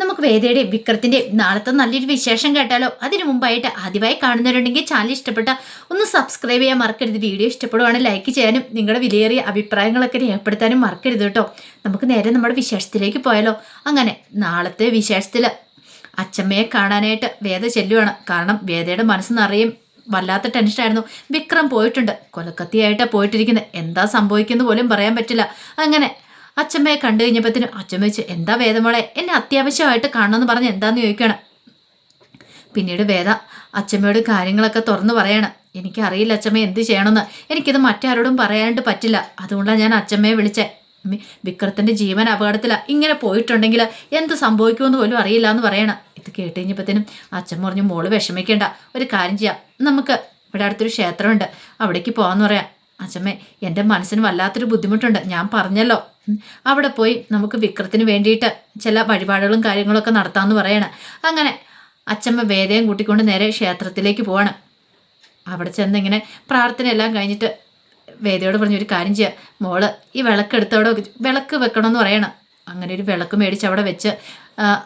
നമുക്ക് വേദയുടെ വിക്രത്തിന്റെ നാളത്തെ നല്ലൊരു വിശേഷം കേട്ടാലോ? അതിനു മുമ്പായിട്ട് ആദ്യമായി കാണുന്നവരുണ്ടെങ്കിൽ ചാനൽ ഇഷ്ടപ്പെട്ട ഒന്ന് സബ്സ്ക്രൈബ് ചെയ്യാൻ മറക്കരുത്. വീഡിയോ ഇഷ്ടപ്പെടുവാണെങ്കിൽ ലൈക്ക് ചെയ്യാനും നിങ്ങളുടെ വിലയേറിയ അഭിപ്രായങ്ങളൊക്കെ രേഖപ്പെടുത്താനും മറക്കരുത് കേട്ടോ. നമുക്ക് നേരെ നമ്മുടെ വിശേഷത്തിലേക്ക് പോയാലോ? അങ്ങനെ നാളത്തെ വിശേഷത്തിൽ അച്ചമ്മയെ കാണാനായിട്ട് വേദ ചെല്ലുവാണ്. കാരണം വേദയുടെ മനസ്സ് നിറയും വല്ലാത്ത ടെൻഷനായിരുന്നു വിക്രം പോയിട്ടുണ്ട്. കൊലക്കത്തിയായിട്ടാണ് പോയിട്ടിരിക്കുന്നത് എന്താ സംഭവിക്കുന്നത് പോലും പറയാൻ പറ്റില്ല. അങ്ങനെ അച്ഛമ്മയെ കണ്ടു കഴിഞ്ഞപ്പോഴത്തേനും അച്ഛമ്മ വെച്ച് എന്താ വേദമോളെ എന്നെ അത്യാവശ്യമായിട്ട് കാണണമെന്ന് പറഞ്ഞ് എന്താന്ന് ചോദിക്കണം പിന്നീട് വേദ അച്ഛമ്മയോട് കാര്യങ്ങളൊക്കെ തുറന്നു പറയണം. എനിക്കറിയില്ല അച്ഛമ്മ എന്ത് ചെയ്യണമെന്ന്? എനിക്കിത് മറ്റാരോടും പറയാനായിട്ട് പറ്റില്ല. അതുകൊണ്ടാണ് ഞാൻ അച്ഛമ്മയെ വിളിച്ചത് വിക്രത്തിന്റെ ജീവൻ അപകടത്തിലാണ് ഇങ്ങനെ പോയിട്ടുണ്ടെങ്കിൽ എന്ത് സംഭവിക്കുമെന്ന് പോലും അറിയില്ല എന്ന് പറയണം. ഇത് കേട്ട് കഴിഞ്ഞപ്പോഴത്തേനും അച്ഛൻ പറഞ്ഞു മോൾ വിഷമിക്കേണ്ട. ഒരു കാര്യം ചെയ്യാം. നമുക്ക് ഇവിടെ അടുത്തൊരു ക്ഷേത്രമുണ്ട്. അവിടേക്ക് പോകാമെന്ന് പറയാം. അച്ഛമ്മേ എന്റെ മനസ്സിന് വല്ലാത്തൊരു ബുദ്ധിമുട്ടുണ്ട്. ഞാൻ പറഞ്ഞല്ലോ. അവിടെ പോയി നമുക്ക് വിക്രത്തിന് വേണ്ടിയിട്ട് ചില വഴിപാടുകളും കാര്യങ്ങളൊക്കെ നടത്താമെന്ന് പറയണം. അങ്ങനെ അച്ഛമ്മ വേദയും കൂട്ടിക്കൊണ്ട് നേരെ ക്ഷേത്രത്തിലേക്ക് പോവാണ്. അവിടെ ചെന്നിങ്ങനെ പ്രാർത്ഥനയെല്ലാം കഴിഞ്ഞിട്ട് വേദയോട് പറഞ്ഞു ഒരു കാര്യം ചെയ്യുക മോൾ ഈ വിളക്കെടുത്ത് അവിടെ വിളക്ക് വെക്കണമെന്ന് പറയണം. അങ്ങനെ ഒരു വിളക്ക് മേടിച്ച് അവിടെ വെച്ച്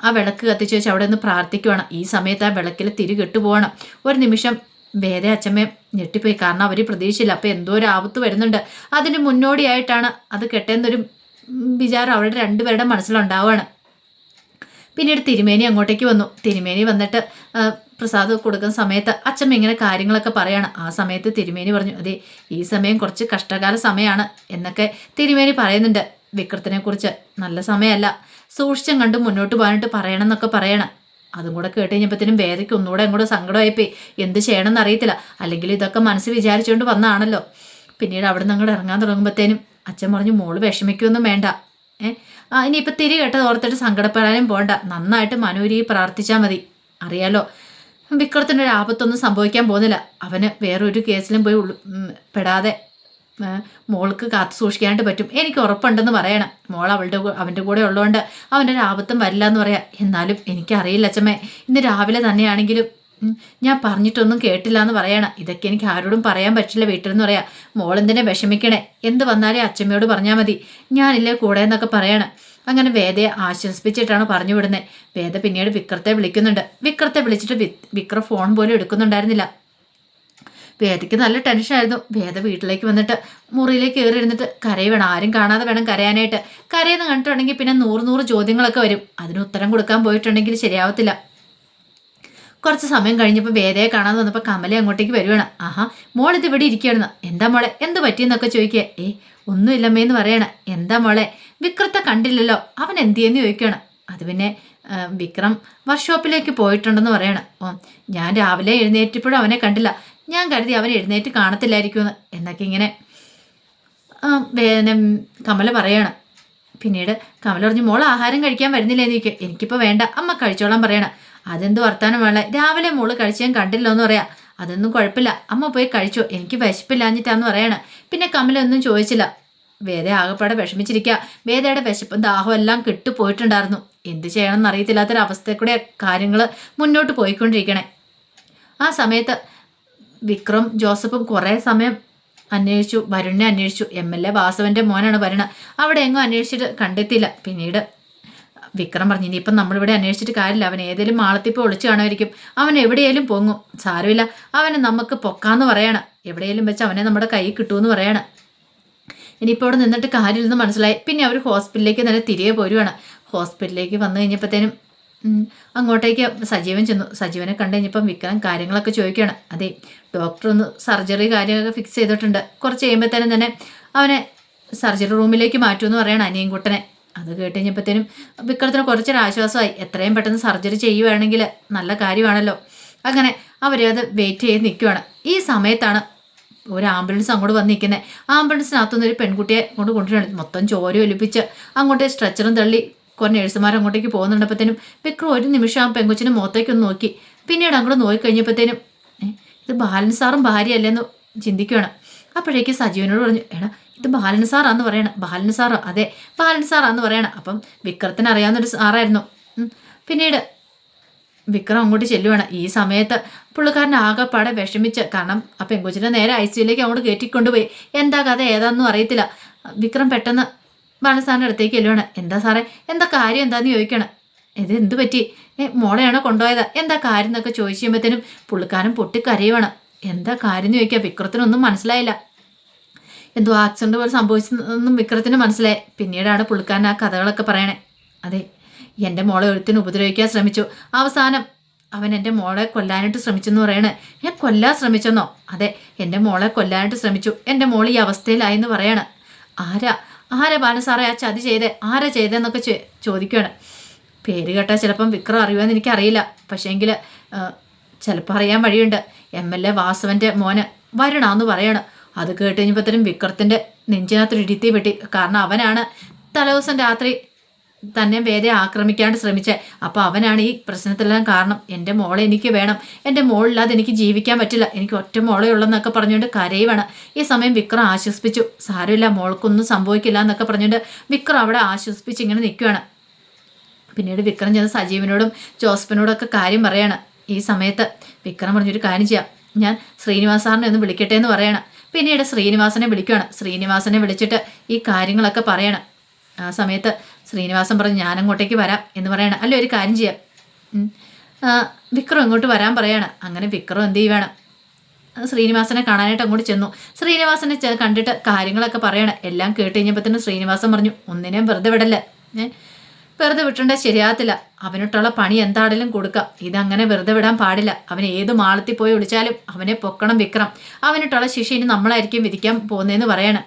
ആ വിളക്ക് കത്തിച്ച് വെച്ച് അവിടെ നിന്ന് പ്രാർത്ഥിക്കുവാണ്. ഈ സമയത്ത് ആ വിളക്കിൽ തിരി കെട്ടുപോകണം ഒരു നിമിഷം വേദ അച്ഛമ്മയും ഞെട്ടിപ്പോയി. കാരണം അവർ പ്രതീക്ഷയില്ല. അപ്പോൾ എന്തോ ഒരു ആപത്ത് വരുന്നുണ്ട്. അതിന് മുന്നോടിയായിട്ടാണ് അത് കെട്ടേന്നൊരു വിചാരം അവരുടെ രണ്ടുപേരുടെ മനസ്സിലുണ്ടാവുകയാണ് പിന്നീട് തിരുമേനി അങ്ങോട്ടേക്ക് വന്നു. തിരുമേനി വന്നിട്ട് പ്രസാദ് കൊടുക്കുന്ന സമയത്ത് അച്ഛമ്മ ഇങ്ങനെ കാര്യങ്ങളൊക്കെ പറയാണ്. ആ സമയത്ത് തിരുമേനി പറഞ്ഞു അതെ ഈ സമയം കുറച്ച് കഷ്ടകാല സമയമാണ് എന്നൊക്കെ തിരുമേനി പറയുന്നുണ്ട്. വിക്രത്തിനെ കുറിച്ച് നല്ല സമയമല്ല. സൂക്ഷിച്ചും കണ്ട് മുന്നോട്ട് പോകാനായിട്ട് പറയണം എന്നൊക്കെ പറയണം. അതും കൂടെ കേട്ട് കഴിഞ്ഞപ്പോഴത്തേനും വേദയ്ക്ക് ഒന്നുകൂടെ അങ്ങോട്ട് സങ്കടമായിപ്പോയി. എന്ത് ചെയ്യണമെന്ന് അറിയത്തില്ല. അല്ലെങ്കിൽ ഇതൊക്കെ മനസ്സ് വിചാരിച്ചുകൊണ്ട് വന്നതാണല്ലോ. പിന്നീട് അവിടെ നിന്ന് അങ്ങോട്ട് ഇറങ്ങാൻ തുടങ്ങുമ്പോഴത്തേനും അച്ഛൻ പറഞ്ഞു മോൾ വിഷമിക്കൊന്നും വേണ്ട. ഏഹ് ഇനിയിപ്പോൾ തിരി കേട്ടത് ഓർത്തിട്ട് സങ്കടപ്പെടാനും പോണ്ട. നന്നായിട്ട് മനൂരി പ്രാർത്ഥിച്ചാൽ മതി. അറിയാലോ വിക്രത്തിന്റെ ഒരു ആപത്തൊന്നും സംഭവിക്കാൻ പോകുന്നില്ല. അവന് വേറൊരു കേസിലും പോയി പെടാതെ മോൾക്ക് കാത്തു സൂക്ഷിക്കാനായിട്ട് പറ്റും. എനിക്ക് ഉറപ്പുണ്ടെന്ന് പറയണം. മോൾ അവളുടെ അവന്റെ കൂടെ ഉള്ളതുകൊണ്ട് അവന്റെ ഒരു ആപത്തും വരില്ല എന്ന് പറയാം. എന്നാലും എനിക്കറിയില്ല അച്ഛമ്മേ. ഇന്ന് രാവിലെ തന്നെയാണെങ്കിലും ഞാൻ പറഞ്ഞിട്ടൊന്നും കേട്ടില്ല എന്ന് പറയണം. ഇതൊക്കെ എനിക്ക് ആരോടും പറയാൻ പറ്റില്ല വീട്ടിൽ നിന്ന് പറയാം. മോളെന്തിനെ വിഷമിക്കണേ? എന്ത് വന്നാലേ അച്ഛമ്മയോട് പറഞ്ഞാൽ മതി. ഞാനില്ലേ കൂടെ എന്നൊക്കെ പറയണം. അങ്ങനെ വേദയെ ആശ്വസിപ്പിച്ചിട്ടാണ് പറഞ്ഞു വിടുന്നത് വേദ പിന്നീട് വിക്രത്തെ വിളിക്കുന്നുണ്ട്. വിക്രത്തെ വിളിച്ചിട്ട് വിക്ര ഫോൺ പോലും എടുക്കുന്നുണ്ടായിരുന്നില്ല. വേദയ്ക്ക് നല്ല ടെൻഷനായിരുന്നു വേദ വീട്ടിലേക്ക് വന്നിട്ട് മുറിയിലേക്ക് കയറി ഇരുന്നിട്ട് കരയുവേണം ആരും കാണാതെ വേണം കരയാനായിട്ട്. കരയെന്ന് കണ്ടിട്ടുണ്ടെങ്കിൽ പിന്നെ നൂറ് നൂറ് ചോദ്യങ്ങളൊക്കെ വരും. അതിന് ഉത്തരം കൊടുക്കാൻ പോയിട്ടുണ്ടെങ്കിൽ ശരിയാവത്തില്ല. കുറച്ച് സമയം കഴിഞ്ഞപ്പോൾ വേദയെ കാണാൻ വന്നപ്പോൾ കമല അങ്ങോട്ടേക്ക് വരുവാണ്. ആഹാ മോൾ ഇത് ഇവിടെ ഇരിക്കുകയായിരുന്നു എന്താ മോളെ എന്ത് പറ്റിയെന്നൊക്കെ ചോദിക്കുക. ഏ ഒന്നുമില്ലമ്മേന്ന് പറയണ. എന്താ മോളെ വിക്രത്തെ കണ്ടില്ലല്ലോ. അവൻ എന്തിയെന്ന് ചോദിക്കുകയാണ്. അത് പിന്നെ വിക്രം വർക്ക്ഷോപ്പിലേക്ക് പോയിട്ടുണ്ടെന്ന് പറയണം. ഓ ഞാൻ രാവിലെ എഴുന്നേറ്റപ്പോഴും അവനെ കണ്ടില്ല. ഞാൻ കരുതി അവൻ എഴുന്നേറ്റ് കാണത്തില്ലായിരിക്കുമെന്ന്. എന്നൊക്കെ ഇങ്ങനെ പിന്നെ കമല പറയാണ്. പിന്നീട് കമല പറഞ്ഞു മോൾ ആഹാരം കഴിക്കാൻ വരുന്നില്ലേ? എന്ന് ചോദിക്കുക. എനിക്കിപ്പോൾ വേണ്ട. അമ്മ കഴിച്ചോളാൻ പറയണം. അതെന്ത് വർത്താനം വേണേ രാവിലെ മോൾ കഴിച്ച് ഞാൻ കണ്ടില്ല എന്ന് പറയാം. അതൊന്നും കുഴപ്പമില്ല. അമ്മ പോയി കഴിച്ചോ. എനിക്ക് വിശപ്പില്ലാഞ്ഞിട്ടാന്ന് പറയണ. പിന്നെ കമലൊന്നും ചോദിച്ചില്ല. വേദ ആകെപ്പാടെ വിഷമിച്ചിരിക്കുക വേദയുടെ വിശപ്പും ദാഹവും എല്ലാം കിട്ടുപോയിട്ടുണ്ടായിരുന്നു എന്ത് ചെയ്യണമെന്ന് അറിയത്തില്ലാത്തൊരവസ്ഥയിൽ കൂടെ കാര്യങ്ങൾ മുന്നോട്ട് പോയിക്കൊണ്ടിരിക്കണേ. ആ സമയത്ത് വിക്രം ജോസഫും കുറേ സമയം അന്വേഷിച്ചു. വരുണിനെ അന്വേഷിച്ചു. എം എൽ എ വാസവന്റെ മോനാണ് വരുണ്. അവിടെ എങ്ങും അന്വേഷിച്ചിട്ട് കണ്ടെത്തിയില്ല. പിന്നീട് വിക്രം പറഞ്ഞു ഇനിയിപ്പം നമ്മളിവിടെ അന്വേഷിച്ചിട്ട് കാര്യമില്ല. അവൻ ഏതെങ്കിലും മാളത്തിപ്പോൾ ഒളിച്ചു കാണുമായിരിക്കും അവൻ എവിടെയെങ്കിലും പൊങ്ങും. സാരമില്ല. അവനെ നമുക്ക് പൊക്കാന്ന് പറയണം. എവിടെയെങ്കിലും വെച്ച് അവനെ നമ്മുടെ കൈ കിട്ടുമെന്ന് പറയണം. ഇനിയിപ്പോൾ അവിടെ നിന്നിട്ട് കാര്യമില്ലെന്ന് മനസ്സിലായി. പിന്നെ അവർ ഹോസ്പിറ്റലിലേക്ക് തന്നെ തിരികെ പോരുവാണ്. ഹോസ്പിറ്റലിലേക്ക് വന്നു കഴിഞ്ഞപ്പോഴത്തേനും അങ്ങോട്ടേക്ക് സജീവൻ ചെന്നു. സജീവനെ കണ്ടു കഴിഞ്ഞപ്പം വിക്രം കാര്യങ്ങളൊക്കെ ചോദിക്കുകയാണ്. അതെ ഡോക്ടർ ഒന്ന് സർജറി കാര്യങ്ങളൊക്കെ ഫിക്സ് ചെയ്തിട്ടുണ്ട്. കുറച്ച് കഴിയുമ്പോഴത്തേനും തന്നെ അവനെ സർജറി റൂമിലേക്ക് മാറ്റുമെന്ന് പറയണം അനിയൻകുട്ടനെ. അത് കേട്ട് കഴിഞ്ഞപ്പോഴത്തേനും വിക്രത്തിന് കുറച്ചൊരു ആശ്വാസമായി. എത്രയും പെട്ടെന്ന് സർജറി ചെയ്യുവാണെങ്കിൽ നല്ല കാര്യമാണല്ലോ. അങ്ങനെ അവരെ അത് വെയിറ്റ് ചെയ്ത് നിൽക്കുവാണ്. ഈ സമയത്താണ് ഒരു ആംബുലൻസ് അങ്ങോട്ട് വന്ന് നിൽക്കുന്നത് ആംബുലൻസിനകത്തുനിന്ന് ഒരു പെൺകുട്ടിയെ കൊണ്ട് കൊണ്ടുവരണം മൊത്തം ചോര ഒലിപ്പിച്ച് അങ്ങോട്ട് സ്ട്രെച്ചറും തള്ളി കുറേ നേഴ്സുമാർ അങ്ങോട്ടേക്ക് പോകുന്നുണ്ടപ്പോഴത്തേനും വിക്രം ഒരു നിമിഷം ആ പെങ്കൊച്ചിനെ മുഖത്തേക്കൊന്ന് നോക്കി. പിന്നീട് അങ്ങോട്ട് നോക്കി കഴിഞ്ഞപ്പോഴത്തേനും ഇത് ബാലൻ സാറും ഭാര്യയല്ലെന്ന് ചിന്തിക്കുകയാണ് അപ്പോഴേക്ക് സജീവനോട് പറഞ്ഞു എടാ ഇത് ബാലൻ സാറാന്ന് പറയണം ബാലൻ സാറോ അതെ ബാലൻ സാറാന്ന് പറയണം. അപ്പം വിക്രത്തിന് അറിയാവുന്നൊരു സാറായിരുന്നു. പിന്നീട് വിക്രം അങ്ങോട്ട് ചെല്ലുവാണ്. ഈ സമയത്ത് പുള്ളിക്കാരൻ ആകെപ്പാടെ വിഷമിച്ച് കാരണം ആ പെങ്കുച്ചിനെ നേരെ ഐ സിയിലേക്ക് അങ്ങോട്ട് കയറ്റിക്കൊണ്ടുപോയി. എന്താ കഥ ഏതാണെന്നും അറിയത്തില്ല. വിക്രം പെട്ടെന്ന് ബാലസാറിന്റെ അടുത്തേക്ക് ചെല്ലുവാണ്. എന്താ സാറേ എന്താ കാര്യം? എന്താന്ന് ചോദിക്കണം? ഇത് എന്ത് പറ്റി? മോളെയാണോ കൊണ്ടുപോയത്? എന്താ കാര്യം? എന്നൊക്കെ ചോദിച്ചു കഴിയുമ്പോഴത്തേനും പുള്ളിക്കാരൻ പൊട്ടിക്കരയുവാണ്. എന്താ കാര്യം ചോദിക്കുക വിക്രത്തിനൊന്നും മനസ്സിലായില്ല. എന്തോ ആക്സിഡന്റ് പോലെ സംഭവിച്ചതൊന്നും വിക്രത്തിന് മനസ്സിലായി. പിന്നീടാണ് പുള്ളിക്കാരൻ ആ കഥകളൊക്കെ പറയണേ. അതെ എന്റെ മോളെ ഒരുത്തിന് ഉപദ്രവിക്കാൻ ശ്രമിച്ചു. അവസാനം അവൻ എന്റെ മോളെ കൊല്ലാനായിട്ട് ശ്രമിച്ചെന്ന് പറയണേ. ഞാൻ കൊല്ലാൻ ശ്രമിച്ചെന്നോ? അതെ എന്റെ മോളെ കൊല്ലാനായിട്ട് ശ്രമിച്ചു. എന്റെ മോൾ ഈ അവസ്ഥയിലായി എന്ന് പറയാണ്. ആരാ? ആരാ ബാലസാറേ ആ ചതി ചെയ്തേ? ആരാ ചെയ്തതെന്നൊക്കെ ചോദിക്കുകയാണ് പേര് കേട്ടാൽ ചിലപ്പം വിക്രം അറിയുമെന്ന് എനിക്കറിയില്ല. പക്ഷേങ്കിൽ ചിലപ്പോൾ അറിയാൻ വഴിയുണ്ട്. എം എൽ എ വാസവന്റെ മോന് വരണാന്ന് പറയാണ്. അത് കേട്ട് കഴിഞ്ഞപ്പോഴത്തേനും വിക്രത്തിന്റെ നെഞ്ചിനകത്തൊരു ഇടിത്തി വെട്ടി. കാരണം അവനാണ് തലേദിവസം രാത്രി തന്നെ വേദ ആക്രമിക്കാണ്ട് ശ്രമിച്ചത് അപ്പോൾ അവനാണ് ഈ പ്രശ്നത്തിലെല്ലാം കാരണം. എന്റെ മോളെ എനിക്ക് വേണം. എന്റെ മോളില്ലാതെ എനിക്ക് ജീവിക്കാൻ പറ്റില്ല. എനിക്ക് ഒറ്റ മോളെ ഉള്ളെന്നൊക്കെ പറഞ്ഞുകൊണ്ട് കരയുവാണ്. ഈ സമയം വിക്രം ആശ്വസിപ്പിച്ചു. സാരമില്ല മോൾക്കൊന്നും സംഭവിക്കില്ല എന്നൊക്കെ പറഞ്ഞുകൊണ്ട് വിക്രം അവിടെ ആശ്വസിപ്പിച്ച് ഇങ്ങനെ നിൽക്കുകയാണ് പിന്നീട് വിക്രം ചെന്ന് സജീവനോടും ജോസഫിനോടും ഒക്കെ കാര്യം പറയാണ്. ഈ സമയത്ത് വിക്രം പറഞ്ഞൊരു കാര്യം ചെയ്യാം. ഞാൻ ശ്രീനിവാസ് സാറിനെ ഒന്ന് വിളിക്കട്ടെ എന്ന് പറയണം. പിന്നീട് ശ്രീനിവാസനെ വിളിക്കുകയാണ് ശ്രീനിവാസനെ വിളിച്ചിട്ട് ഈ കാര്യങ്ങളൊക്കെ പറയണം. ആ സമയത്ത് ശ്രീനിവാസൻ പറഞ്ഞ് ഞാൻ അങ്ങോട്ടേക്ക് വരാം എന്ന് പറയണം. അല്ല ഒരു കാര്യം ചെയ്യാം. വിക്രം ഇങ്ങോട്ട് വരാൻ പറയാണ്. അങ്ങനെ വിക്രം എന്ത് ചെയ്യുവാണ്? ശ്രീനിവാസനെ കാണാനായിട്ട് അങ്ങോട്ട് ചെന്നു. ശ്രീനിവാസനെ കണ്ടിട്ട് കാര്യങ്ങളൊക്കെ പറയണം. എല്ലാം കേട്ട് കഴിഞ്ഞപ്പോൾ തന്നെ ശ്രീനിവാസൻ പറഞ്ഞു ഒന്നിനെയും വെറുതെ വിടല്ലേ? വെറുതെ വിട്ടണ്ട ശരിയാകത്തില്ല. അവനോട്ടുള്ള പണി എന്താണെങ്കിലും കൊടുക്കാം. ഇതങ്ങനെ വെറുതെ വിടാൻ പാടില്ല. അവൻ ഏത് മാളത്തിൽ പോയി വിളിച്ചാലും അവനെ പൊക്കണം വിക്രം. അവനോട്ടുള്ള ശിക്ഷ ഇനി നമ്മളായിരിക്കും വിധിക്കാൻ പോകുന്നതെന്ന് പറയണം.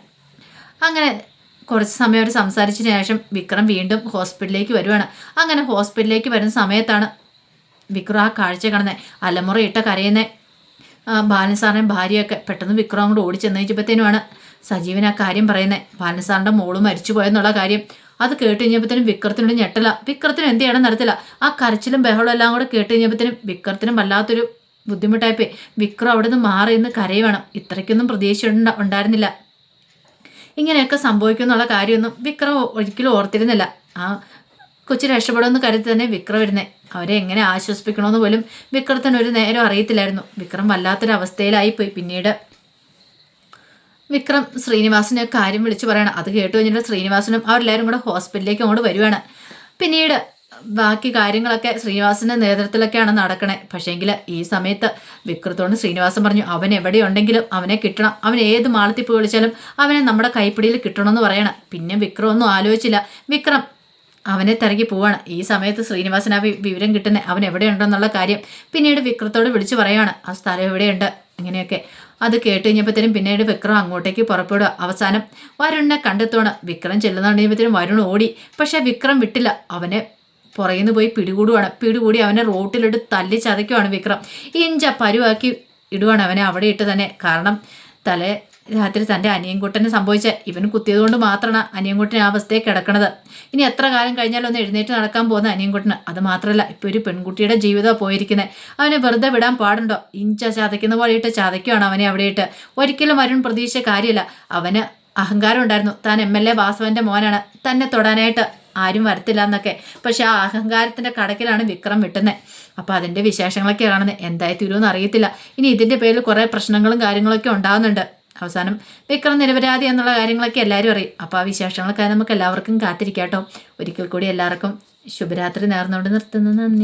അങ്ങനെ കുറച്ച് സമയം അവർ സംസാരിച്ചതിന് ശേഷം വിക്രം വീണ്ടും ഹോസ്പിറ്റലിലേക്ക് വരുവാണ്. അങ്ങനെ ഹോസ്പിറ്റലിലേക്ക് വരുന്ന സമയത്താണ് വിക്രം ആ കാഴ്ച കാണുന്നത് ഇട്ട കരയുന്ന. ബാലൻസാറിന്റെ ഭാര്യയൊക്കെ പെട്ടെന്ന് വിക്രം അങ്ങോട്ട് ഓടി ചെന്ന് കഴിഞ്ഞപ്പോഴത്തേനുമാണ് സജീവൻ ആ കാര്യം പറയുന്നത് ബാലൻസാറിന്റെ മോൾ മരിച്ചു പോയെന്നുള്ള കാര്യം. അത് കേട്ട് കഴിഞ്ഞപ്പോഴത്തേനും വിക്രത്തിനോട് ഞെട്ടല. വിക്രത്തിന് എന്ത് ചെയ്യണം നടത്തില്ല ആ കരച്ചിലും ബഹളം എല്ലാം കൂടെ കേട്ട് കഴിഞ്ഞപ്പോഴത്തേനും വിക്രത്തിനും വല്ലാത്തൊരു ബുദ്ധിമുട്ടായിപ്പോയി. വിക്രം അവിടെ നിന്ന് മാറി ഇന്ന് കരയുവേണം. ഇത്രയ്ക്കൊന്നും പ്രതീക്ഷ ഉണ്ടായിരുന്നില്ല. ഇങ്ങനെയൊക്കെ സംഭവിക്കും എന്നുള്ള കാര്യമൊന്നും വിക്രം ഒരിക്കലും ഓർത്തിരുന്നില്ല. ആ കൊച്ചു രക്ഷപ്പെടുമെന്ന് കരുതി തന്നെ വിക്രം ഇരുന്നേ. അവരെ എങ്ങനെ ആശ്വസിപ്പിക്കണമെന്ന് പോലും വിക്രത്തിന് ഒരു നേരം അറിയത്തില്ലായിരുന്നു. വിക്രം വല്ലാത്തൊരവസ്ഥയിലായിപ്പോയി. പിന്നീട് വിക്രം ശ്രീനിവാസിനെ കാര്യം വിളിച്ചു പറയണം. അത് കേട്ട് കഴിഞ്ഞിട്ട് ശ്രീനിവാസനും അവരെല്ലാവരും കൂടെ ഹോസ്പിറ്റലിലേക്ക് അങ്ങോട്ട് വരുവാണ്. പിന്നീട് ബാക്കി കാര്യങ്ങളൊക്കെ ശ്രീനിവാസിന്റെ നേതൃത്വത്തിലൊക്കെയാണ് നടക്കണേ. പക്ഷേങ്കിൽ ഈ സമയത്ത് വിക്രത്തോട് ശ്രീനിവാസൻ പറഞ്ഞു അവൻ എവിടെയുണ്ടെങ്കിലും അവനെ കിട്ടണം. അവൻ ഏത് മാളത്തിൽ പോയി വിളിച്ചാലും അവനെ നമ്മുടെ കൈപ്പിടിയിൽ കിട്ടണമെന്ന് പറയണം. പിന്നെ വിക്രം ഒന്നും ആലോചിച്ചില്ല. വിക്രം അവനെ തിരക്കി പോവാണ്. ഈ സമയത്ത് ശ്രീനിവാസൻ ആ വിവരം കിട്ടുന്നത് അവൻ എവിടെയുണ്ടെന്നുള്ള കാര്യം പിന്നീട് വിക്രത്തോട് വിളിച്ചു പറയാണ്. ആ സ്ഥലം എവിടെയുണ്ട്? ഇങ്ങനെയൊക്കെ. അത് കേട്ട് കഴിഞ്ഞപ്പോഴത്തേനും പിന്നീട് വിക്രം അങ്ങോട്ടേക്ക് പുറപ്പെടുക. അവസാനം വരുണിനെ കണ്ടെത്തോണം വിക്രം ചെല്ലുന്നുണ്ടെങ്കിൽ വരുൺ ഓടി. പക്ഷെ വിക്രം വിട്ടില്ല. അവനെ പുറകിൽ പോയി പിടികൂടുവാണ്. പിടികൂടി അവനെ റോട്ടിലിട്ട് തല്ലി ചതയ്ക്കുവാണ് വിക്രം. ഇഞ്ച പരുവാക്കി ഇടുവാണ് അവനെ അവിടെ ഇട്ട് തന്നെ. കാരണം തലേ രാത്രി തന്റെ അനിയൻകുട്ടന് സംഭവിച്ച ഇവൻ കുത്തിയതുകൊണ്ട് മാത്രമാണ് അനിയൻകുട്ടൻ ആ അവസ്ഥയെ കിടക്കണത്. ഇനി എത്ര കാലം കഴിഞ്ഞാലും ഒന്ന് എഴുന്നേറ്റ് നടക്കാൻ പോകുന്ന അനിയൻകുട്ടന് അത് മാത്രമല്ല ഇപ്പോൾ ഒരു പെൺകുട്ടിയുടെ ജീവിതമാണ് പോയിരിക്കുന്നത് അവനെ വെറുതെ വിടാൻ പാടുണ്ടോ? ഇഞ്ച ചതയ്ക്കുന്ന പോലെ ഇട്ട് ചതയ്ക്കുവാണ് അവനെ അവിടെ ഇട്ട്. ഒരിക്കലും അരുൺ പ്രതീക്ഷ കാര്യമില്ല. അവന് അഹങ്കാരം ഉണ്ടായിരുന്നു. താൻ എം എൽ എ വാസവന്റെ മോനാണ്. തന്നെ തൊടാനായിട്ട് ആരും വരത്തില്ല എന്നൊക്കെ. പക്ഷെ ആ അഹങ്കാരത്തിന്റെ കടക്കിലാണ് വിക്രം വിട്ടുന്നത് അപ്പോൾ അതിന്റെ വിശേഷങ്ങളൊക്കെ കാണുന്നത് എന്തായി തീരുമെന്ന് അറിയത്തില്ല. ഇനി ഇതിന്റെ പേരിൽ കുറേ പ്രശ്നങ്ങളും കാര്യങ്ങളൊക്കെ ഉണ്ടാകുന്നുണ്ട് അവസാനം വിക്രം നിരപരാധി എന്നുള്ള കാര്യങ്ങളൊക്കെ എല്ലാവരും അറിയും. അപ്പോൾ ആ വിശേഷങ്ങളൊക്കെ നമുക്ക് എല്ലാവർക്കും കാത്തിരിക്കാം കേട്ടോ. ഒരിക്കൽ കൂടി എല്ലാവർക്കും ശുഭരാത്രി നേർന്നുകൊണ്ട് നിർത്തുന്നു. നന്ദി.